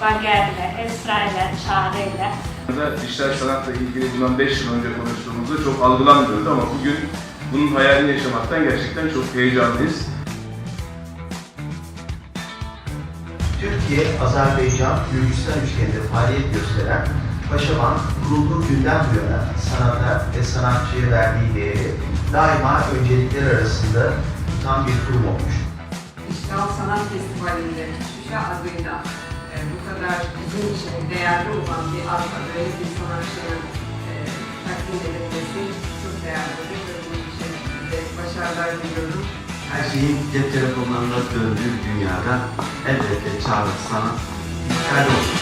Bager'le, Esra'yla, Çağrı'yla Dijital sanatla ilgili bundan 5 yıl önce konuştuğumuzda çok algılanmıyordu ama bugün bunun hayalini yaşamaktan gerçekten çok heyecanlıyız. Türkiye, Azerbaycan, Gürcistan üçgeninde faaliyet gösteren Paşaman kurulduğu günden bu yana sanata ve sanatçıya verdiği değeri daima öncelikler arasında tutan bir kurum olmuş. İşgal Sanat Festivali'nde Şuşa adıyla e, bu kadar bizim için değerli olan bir adla böyle bir sanatçının e, takdim edilmesi çok değerlidir ve bunun için de başarılar diliyorum. Her şeyin cep telefonlarında döndüğü dünyada elbette çağrı sanat yeterli olur.